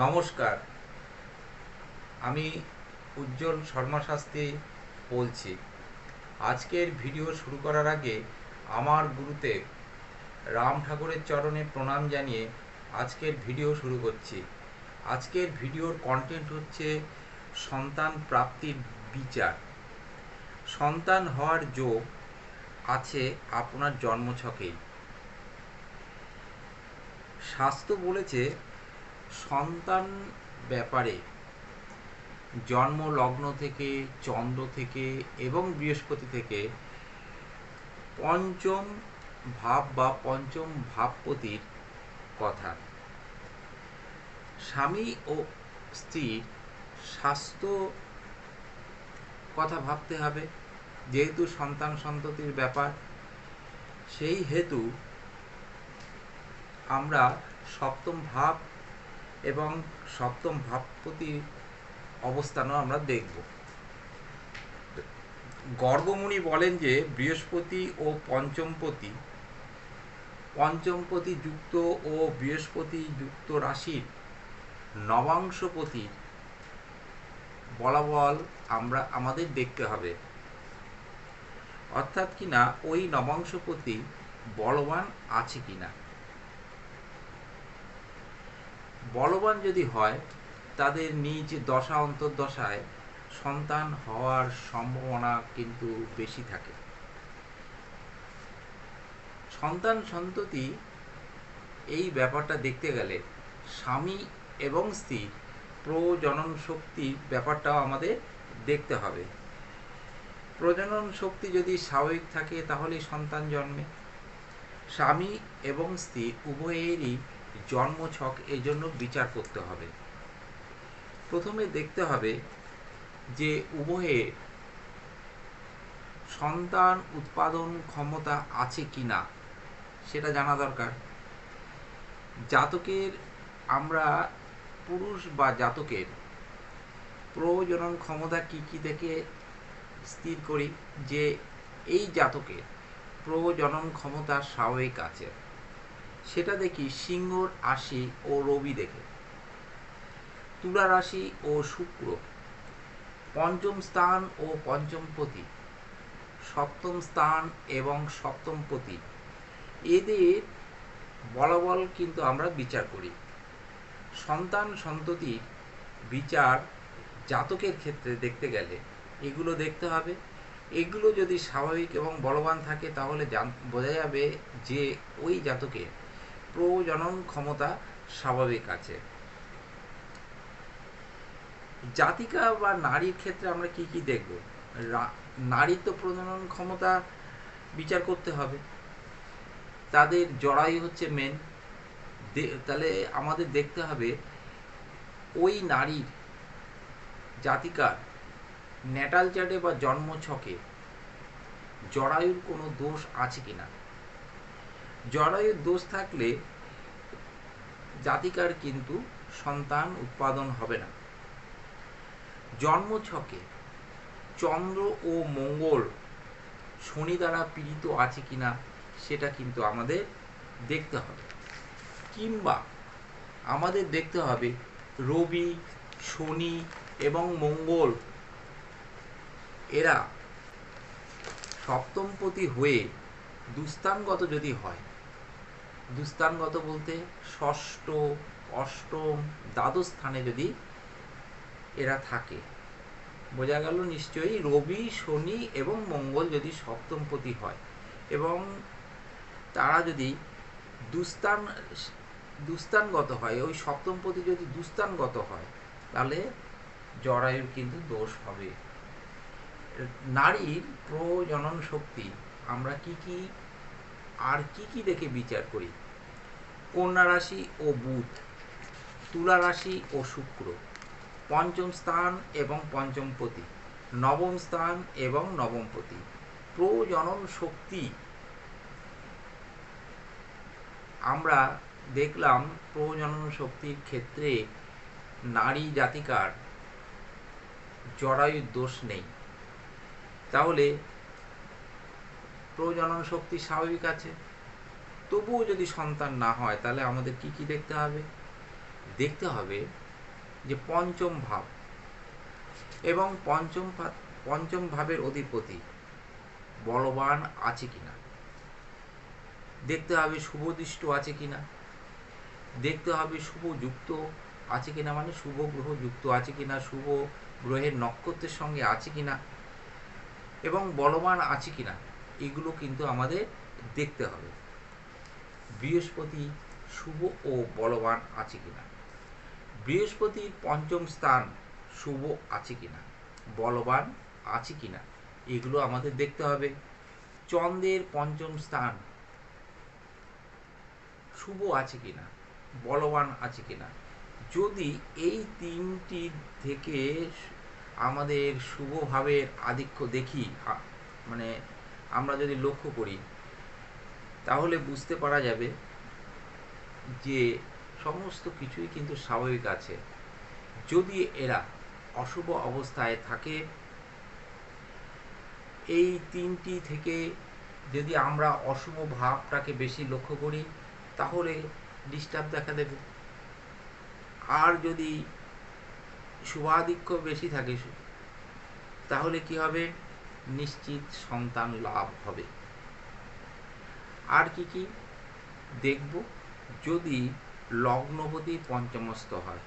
নমস্কার। আমি উজ্জ্বল শর্মা শাস্ত্রী বলছি। আজকের ভিডিও শুরু করার আগে আমার গুরুতে রাম ঠাকুরের চরণে প্রণাম জানিয়ে আজকের ভিডিও শুরু করছি। আজকের ভিডিওর কন্টেন্ট হচ্ছে সন্তান প্রাপ্তির বিচার। সন্তান হওয়ার যোগ আছে আপনার জন্মছকেই। শাস্ত্র বলেছে সন্তান ব্যাপারে জন্ম, লগ্ন থেকে, চন্দ্র থেকে এবং বৃহস্পতি থেকে পঞ্চম ভাব বা পঞ্চম ভাবপতির কথা। স্বামী ও স্ত্রীর স্বাস্থ্য কথা ভাবতে হবে। যেহেতু সন্তান সন্ততির ব্যাপার, সেই হেতু আমরা সপ্তম ভাব এবং সপ্তম ভাবপতি অবস্থানও আমরা দেখব। গর্গমুনি বলেন যে, বৃহস্পতি ও পঞ্চমপতি পঞ্চমপতি যুক্ত ও বৃহস্পতি যুক্ত রাশির নবাংশপতি বলাবল আমরা, আমাদের দেখতে হবে। অর্থাৎ কিনা ওই নবাংশপতি বলবান আছে কিনা? বলবান যদি হয়, তাদের নিজ দশা অন্তর্দশায় সন্তান হওয়ার সম্ভাবনা কিন্তু বেশি থাকে। সন্তান সন্ততি এই ব্যাপারটা দেখতে গেলে স্বামী এবং স্ত্রী প্রজনন শক্তির ব্যাপারটাও আমাদের দেখতে হবে। প্রজনন শক্তি যদি স্বাভাবিক থাকে তাহলে সন্তান জন্মে। স্বামী এবং স্ত্রী উভয়েরই জন্মছক এই জন্য বিচার করতে হবে। প্রথমে দেখতে হবে যে উভয়ে সন্তান উৎপাদন ক্ষমতা আছে কি না সেটা জানা দরকার। জাতকের আমরা পুরুষ বা জাতকের প্রজনন ক্ষমতা কি কি দেখে স্থির করি? যে এই জাতকের প্রজনন ক্ষমতা স্বাভাবিক আছে। সেটা দেখি সিংহর আশি ও রবি দেখে। তুলা রাশি ও শুক্র। পঞ্চম স্থান ও পঞ্চমপতি সপ্তম স্থান এবং সপ্তম সপ্তমপতি এদের বলাবল কিন্তু আমরা বিচার করি। সন্তান সন্ততির বিচার জাতকের ক্ষেত্রে দেখতে গেলে এগুলো দেখতে হবে। এগুলো যদি স্বাভাবিক এবং বলবান থাকে তাহলে বোঝা যাবে যে ওই জাতকের প্রজনন ক্ষমতা স্বাভাবিক আছে। জাতিকা বা নারীর ক্ষেত্রে আমরা কি কি দেখব? নারীর তো প্রজনন ক্ষমতা বিচার করতে হবে। তাদের জড়াই হচ্ছে মেন তাহলে আমাদের দেখতে হবে ওই নারীর জাতিকার ন্যাটাল চার্টে বা জন্ম ছকে জরায়ুর কোনো দোষ আছে কিনা। জরায়ুর দোষ থাকলে জাতিকার কিন্তু সন্তান উৎপাদন হবে না। জন্মছকে চন্দ্র ও মঙ্গল শনি দ্বারা পীড়িত আছে কিনা সেটা কিন্তু আমাদের দেখতে হবে। কিংবা আমাদের দেখতে হবে রবি, শনি এবং মঙ্গল এরা সপ্তমপতি হয়ে দুস্থানগত যদি হয় দুস্থানগত বলতে ষষ্ঠ, অষ্টম, দ্বাদশ স্থানে যদি এরা থাকে। বোঝা গেল নিশ্চয়ই রবি, শনি এবং মঙ্গল যদি সপ্তমপতি হয় এবং তারা যদি দুস্থান দুস্থানগত হয়, ওই সপ্তমপতি যদি দুস্থানগত হয়, তাহলে জরায়ুর কিন্তু দোষ হবে। নারীর প্রজনন শক্তি, আমরা কি কি, আর কি কি দেখে বিচার করি? কন্যা রাশি ও বুধ, তুলা রাশি ও শুক্র, পঞ্চম স্থান এবং পঞ্চমপতি নবম স্থান এবং নবমপতি প্রজনন শক্তি। আমরা দেখলাম প্রজনন শক্তির ক্ষেত্রে নারী জাতিকার জরায়ুর দোষ নেই। তাহলে প্রজনন শক্তি স্বাভাবিক আছে? তবুও যদি সন্তান না হয়, তাহলে আমাদের কি কি দেখতে হবে? দেখতে হবে যে পঞ্চম ভাব। এবং পঞ্চম পঞ্চম ভাবের অধিপতি বলবান আছে কিনা? দেখতে হবে শুভদৃষ্ট আছে কিনা? দেখতে হবে শুভ যুক্ত আছে কিনা? মানে শুভ গ্রহ যুক্ত আছে কিনা? শুভ গ্রহের নক্ষত্রের সঙ্গে আছে কিনা? এবং বলবান আছে কিনা? এগুলো কিন্তু আমাদের দেখতে হবে। বৃহস্পতি শুভ ও বলবান আছে কিনা? বৃহস্পতির পঞ্চম স্থান শুভ আছে কিনা? বলবান আছে কিনা? এগুলো আমাদের দেখতে হবে। চন্দ্রের পঞ্চম স্থান শুভ আছে কিনা? বলবান আছে কিনা? যদি এই তিনটি থেকে আমাদের শুভভাবের আধিক্য দেখি মানে আমরা যদি লক্ষ্য করি তাহলে বুঝতে পারা যাবে যে সমস্ত কিছুই কিন্তু স্বাভাবিক আছে। যদি এরা অশুভ অবস্থায় থাকে, এই তিনটি থেকে যদি আমরা অশুভ ভাবটাকে বেশি লক্ষ্য করি, তাহলে ডিস্টার্ব দেখা দেবে। আর যদি শুভাধিক্য বেশি থাকে, তাহলে কি হবে? নিশ্চিত সন্তান লাভ হবে। আর কি কি? দেখব। যদি লগ্নপতি পঞ্চমস্ত হয়।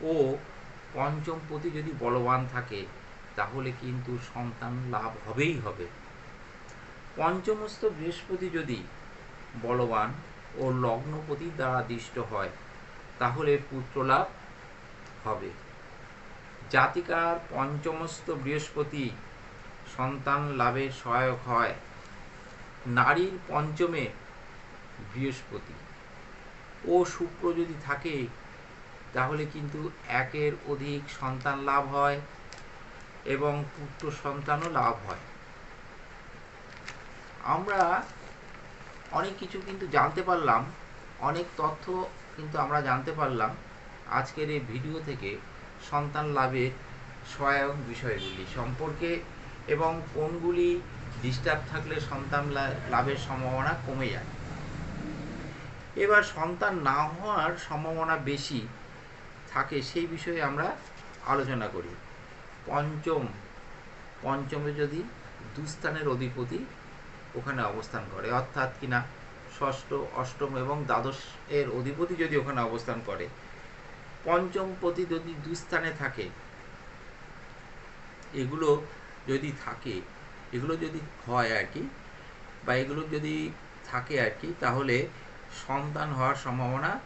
ও পঞ্চমপতি যদি বলবান থাকে, তাহলে কিন্তু সন্তান লাভ হবেই হবে। পঞ্চমস্ত বৃহস্পতি যদি বলবান ও লগ্নপতি দ্বারা দিষ্ট হয়, তাহলে পুত্রলাভ হবে। জাতিকার পঞ্চমস্ত বৃহস্পতি সন্তান লাভের সহায়ক হয়। নারীর পঞ্চমে বৃহস্পতি। ও শুক্র যদি থাকে, তাহলে কিন্তু একের অধিক সন্তান লাভ হয় এবং পুত্র সন্তানও লাভ হয়। আমরা অনেক কিছু কিন্তু জানতে পারলাম, অনেক তথ্য কিন্তু আমরা জানতে পারলাম। আজকের এই ভিডিও থেকে সন্তান লাভের সহায়ক বিষয়গুলি সম্পর্কে এবং কোনগুলি ডিস্টার্ব থাকলে সন্তান লাভের সম্ভাবনা কমে যায়। এবার সন্তান না হওয়ার সম্ভাবনা বেশি থাকে সেই বিষয়ে আমরা আলোচনা করি। পঞ্চম, পঞ্চমে যদি দুস্থানের অধিপতি ওখানে অবস্থান করে, অর্থাৎ কিনা ষষ্ঠ, অষ্টম এবং দ্বাদশ এর অধিপতি যদি ওখানে অবস্থান করে। পঞ্চম পতি যদি দুস্থানে থাকে, এগুলো যদি থাকে এগুলো যদি হয় আর কি, বা এগুলো যদি থাকে আর কি, তাহলে সন্তান হওয়ার সম্ভাবনা,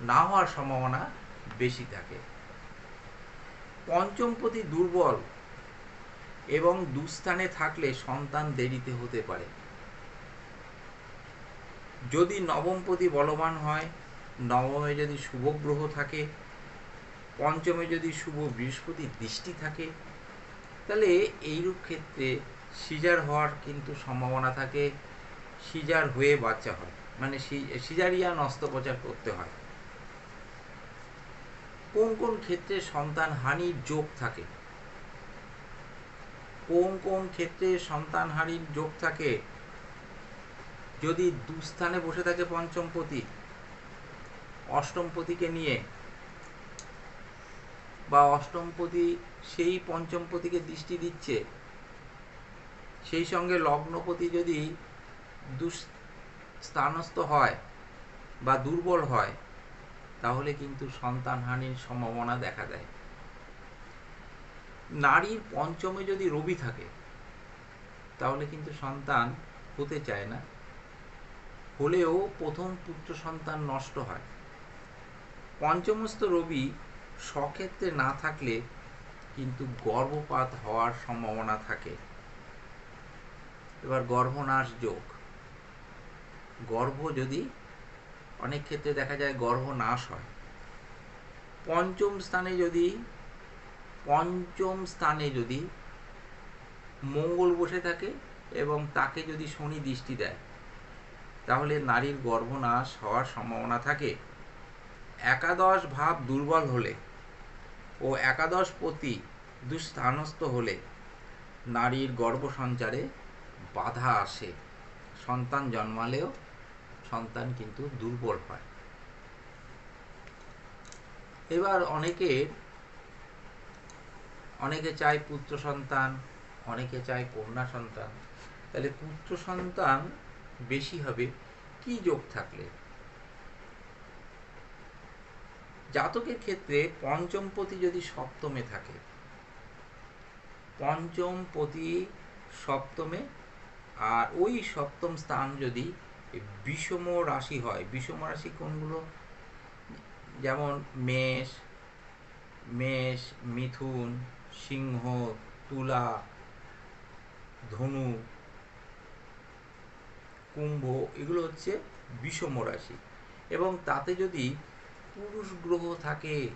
না হওয়ার সম্ভাবনা বেশি থাকে। পঞ্চমপতি দুর্বল এবং দুস্থানে থাকলে সন্তান দেরিতে হতে পারে। যদি নবমপতি বলবান হয়, নবমে যদি শুভ গ্রহ থাকে, পঞ্চমে যদি শুভ বৃহস্পতির দৃষ্টি থাকে, তাহলে এইরূপ ক্ষেত্রে সিজার হওয়ার কিন্তু সম্ভাবনা থাকে। সিজার হয়ে বাচ্চা হয়। মানে সিজারিয়ান অস্ত্রোপচার করতে হয়। কোন কোন ক্ষেত্রে সন্তান হানির যোগ থাকে? কোন কোন ক্ষেত্রে সন্তান হানির যোগ থাকে? যদি দুস্থানে বসে থাকে পঞ্চমপতি অষ্টমপতিকে নিয়ে, বা অষ্টমপতি সেই পঞ্চমপতিকে দৃষ্টি দিচ্ছে সেই সঙ্গে লগ্নপতি যদি দুস্থানস্থ হয় বা দুর্বল হয়, তাহলে কিন্তু সন্তানহানির সম্ভাবনা দেখা দেয়। নারীর পঞ্চমে যদি রবি থাকে, তাহলে কিন্তু সন্তান হতে চায় না। হলেও প্রথম পুত্র সন্তান নষ্ট হয়। পঞ্চমস্ত রবি সক্ষেত্রে না থাকলে কিন্তু গর্ভপাত হওয়ার সম্ভাবনা থাকে। এবার গর্ভনাশ যোগ। গর্ভ যদি অনেক ক্ষেত্রে দেখা যায় গর্ভনাশ হয়, পঞ্চম স্থানে যদি, পঞ্চম স্থানে যদি মঙ্গল বসে থাকে এবং তাকে যদি শনি দৃষ্টি দেয়, তাহলে নারীর গর্ভনাশ হওয়ার সম্ভাবনা থাকে। একাদশ ভাব দুর্বল হলে ও একাদশ পতি দুস্থানস্থ হলে নারীর গর্ভ সঞ্চারে বাধা আসে। সন্তান জন্মালেও সন্তান কিন্তু দুর্বল হয়। এবার অনেকের অনেকে চায় পুত্র সন্তান, অনেকে চায় কন্যা সন্তান। তাহলে পুত্র সন্তান বেশি হবে, কি যোগ থাকলে? জাতকের ক্ষেত্রে পঞ্চমপতি যদি সপ্তমে থাকে, পঞ্চমপতি সপ্তমে আর ওই সপ্তম স্থান যদি বিষম রাশি হয়, বিষম রাশি কোনগুলো? যেমন মেষ মেষ, মিথুন, সিংহ, তুলা, ধনু, কুম্ভ, এগুলো হচ্ছে বিষম রাশি। এবং তাতে যদি পুরুষ গ্রহ থাকে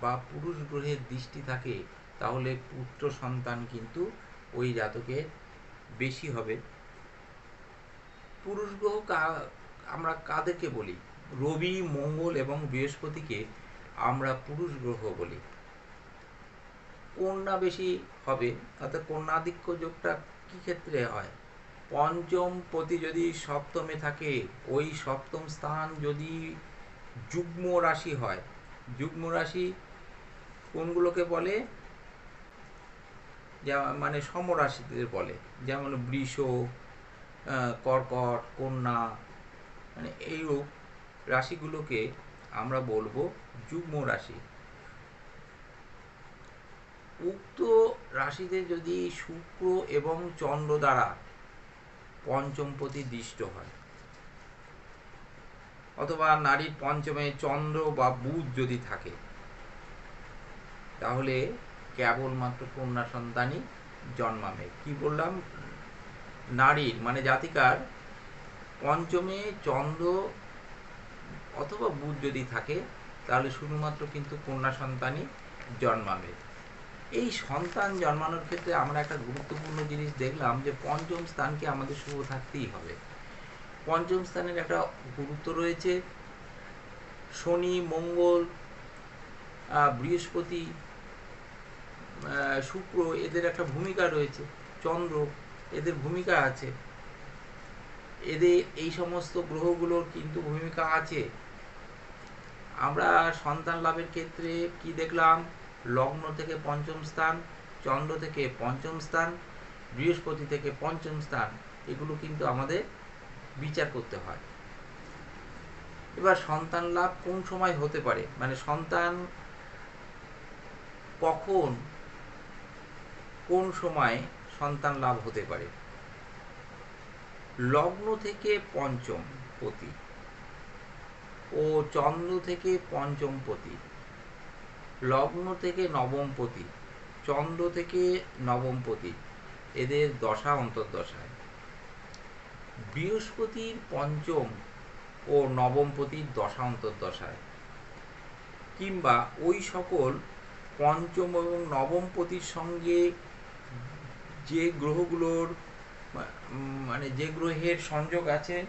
বা পুরুষ গ্রহের দৃষ্টি থাকে, তাহলে পুত্র সন্তান কিন্তু ওই জাতকে বেশি হবে। পুরুষ গ্রহ আমরা কাদেরকে বলি? রবি, মঙ্গল এবং বৃহস্পতিকে আমরা পুরুষ গ্রহ বলি। কন্যা বেশি হবে, অর্থাৎ কন্যাধিক্য যোগটা কি ক্ষেত্রে হয়? পঞ্চম পতি যদি সপ্তমে থাকে, ওই সপ্তম স্থান যদি যুগ্ম রাশি হয়, যুগ্ম রাশি কোনগুলোকে বলে? মানে সমরাশিদের বলে। যেমন বৃষ কর্কট, কন্যা মানে এইরূপ রাশিগুলোকে আমরা বলব যুগ্ম রাশি। উক্ত রাশিতে যদি শুক্র এবং চন্দ্র দ্বারা পঞ্চমপতি দৃষ্ট হয়, অথবা নারীর পঞ্চমে চন্দ্র বা বুধ যদি থাকে, তাহলে কেবলমাত্র কন্যা সন্তানই জন্মাবে। কি বললাম? নারীর মানে জাতিকার পঞ্চমে চন্দ্র অথবা বুধ যদি থাকে, তাহলে শুধুমাত্র কিন্তু কন্যা সন্তানই জন্মাবে। এই সন্তান জন্মানোর ক্ষেত্রে আমরা একটা গুরুত্বপূর্ণ জিনিস দেখলাম যে পঞ্চম স্থানকে আমাদের শুভ থাকতেই হবে। পঞ্চম স্থানের একটা গুরুত্ব রয়েছে। শনি, মঙ্গল বৃহস্পতি শুক্র, এদের একটা ভূমিকা রয়েছে। চন্দ্র এদের ভূমিকা আছে। এদের এই সমস্ত গ্রহগুলোর কিন্তু ভূমিকা আছে। আমরা সন্তান লাভের ক্ষেত্রে কি দেখলাম? লগ্ন থেকে পঞ্চম স্থান, চন্দ্র থেকে পঞ্চম স্থান, বৃহস্পতি থেকে পঞ্চম স্থান, এগুলো কিন্তু আমাদের বিচার করতে হয়। এবার সন্তান লাভ কোন সময় হতে পারে? মানে সন্তান কখন, কোন সময় সন্তান লাভ হতে পারে। লগ্ন থেকে পঞ্চম পতি ও চন্দ্র থেকে পঞ্চম পতি, লগ্ন থেকে নবমপতি চন্দ্র থেকে নবমপতি এদের দশা অন্তর্দশায়। বৃহস্পতির পঞ্চম ও নবমপতির দশা অন্তর্দশায়। কিংবা ওই সকল পঞ্চম এবং নবমপতির সঙ্গে যে গ্রহগুলোর মানে যে গ্রহের সংযোগ আছে,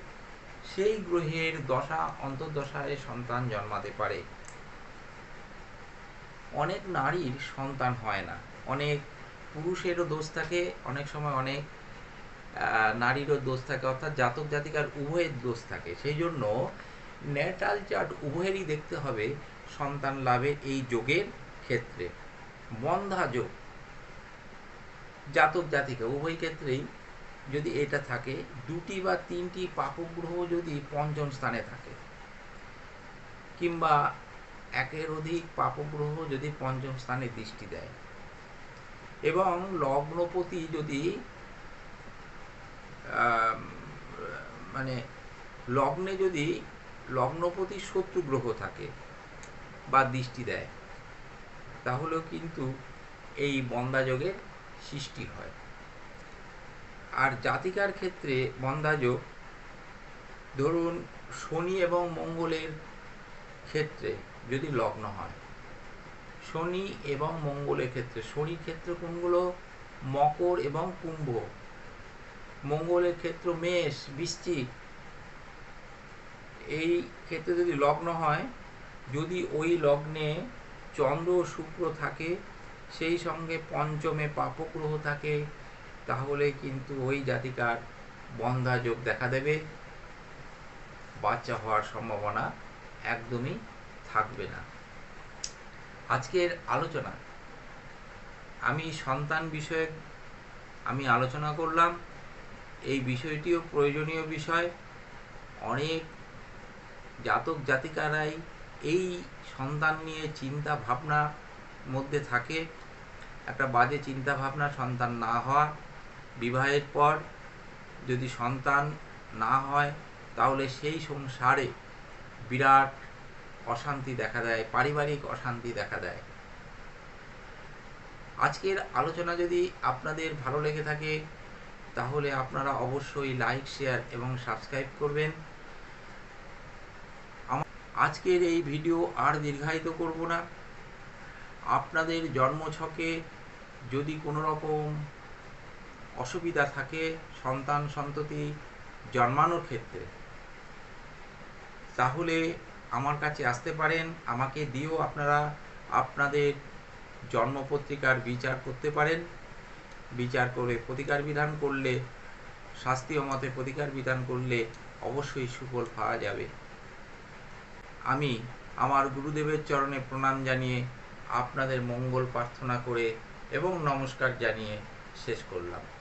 সেই গ্রহের দশা, অন্তর্দশায় সন্তান জন্মাতে পারে। অনেক নারীর সন্তান হয় না। অনেক পুরুষেরও দোষ থাকে, অনেক সময় অনেক নারীরও দোষ থাকে, অর্থাৎ জাতক জাতিকার উভয়ের দোষ থাকে। সেই জন্য ন্যাটাল চার্ট উভয়েরই দেখতে হবে সন্তান লাভের এই যোগের ক্ষেত্রে। বন্ধা যোগ জাতক জাতিকা, উভয় ক্ষেত্রেই যদি এটা থাকে, দুটি বা তিনটি পাপগ্রহ যদি পঞ্চম স্থানে থাকে, কিংবা একের অধিক পাপগ্রহ যদি পঞ্চম স্থানে দৃষ্টি দেয়, এবং লগ্নপতি যদি মানে লগ্নে যদি লগ্নপতি শত্রু গ্রহ থাকে বা দৃষ্টি দেয়, তাহলেও কিন্তু এই বন্দাযোগের সৃষ্টি হয়। আর জাতিকার ক্ষেত্রে বন্দাযোগ ধরুন শনি এবং মঙ্গলের ক্ষেত্রে যদি লগ্ন হয়, শনি এবং মঙ্গলের ক্ষেত্রে, শনির ক্ষেত্রে কোনগুলো? মকর এবং কুম্ভ। মঙ্গলের ক্ষেত্র মেষ, বৃশ্চিক। এই ক্ষেত্রে যদি লগ্ন হয়, যদি ওই লগ্নে চন্দ্র শুক্র থাকে সেই সঙ্গে পঞ্চমে পাপগ্রহ থাকে, তাহলে কিন্তু ওই জাতিকার বন্ধা যোগ দেখা দেবে। বাচ্চা হওয়ার সম্ভাবনা একদমই থাকবে না। আজকের আলোচনা, আমি সন্তান বিষয়ে আমি আলোচনা করলাম। এই বিষয়টিও প্রয়োজনীয় বিষয়। অনেক জাতক জাতিকারাই এই সন্তান নিয়ে চিন্তা ভাবনা মধ্যে থাকে একটা বাজে চিন্তা ভাবনা সন্তান না হওয়া, বিবাহের পর যদি সন্তান না হয়, তাহলে সেই সংসারে বিরাট অশান্তি দেখা দেয়, পারিবারিক অশান্তি দেখা দেয়। আজকের আলোচনা যদি আপনাদের ভালো লেগে থাকে, তাহলে আপনারা অবশ্যই লাইক, শেয়ার এবং সাবস্ক্রাইব করবেন। আজকের এই ভিডিও আর দীর্ঘায়িত করব না। আপনাদের জন্মছকে যদি কোনো রকম অসুবিধা থাকে সন্তান সন্ততি জন্মানোর ক্ষেত্রে, তাহলে আমার কাছে আসতে পারেন, আমাকে দিয়েও আপনারা আপনাদের জন্মপত্রিকার বিচার করতে পারেন। বিচার করে প্রতিকার বিধান করলে শাস্ত্রীয় মতে প্রতিকার বিধান করলে অবশ্যই সুফল পাওয়া যাবে। আমি আমার গুরুদেবের চরণে প্রণাম জানিয়ে আপনাদের মঙ্গল প্রার্থনা করে এবং নমস্কার জানিয়ে শেষ করলাম।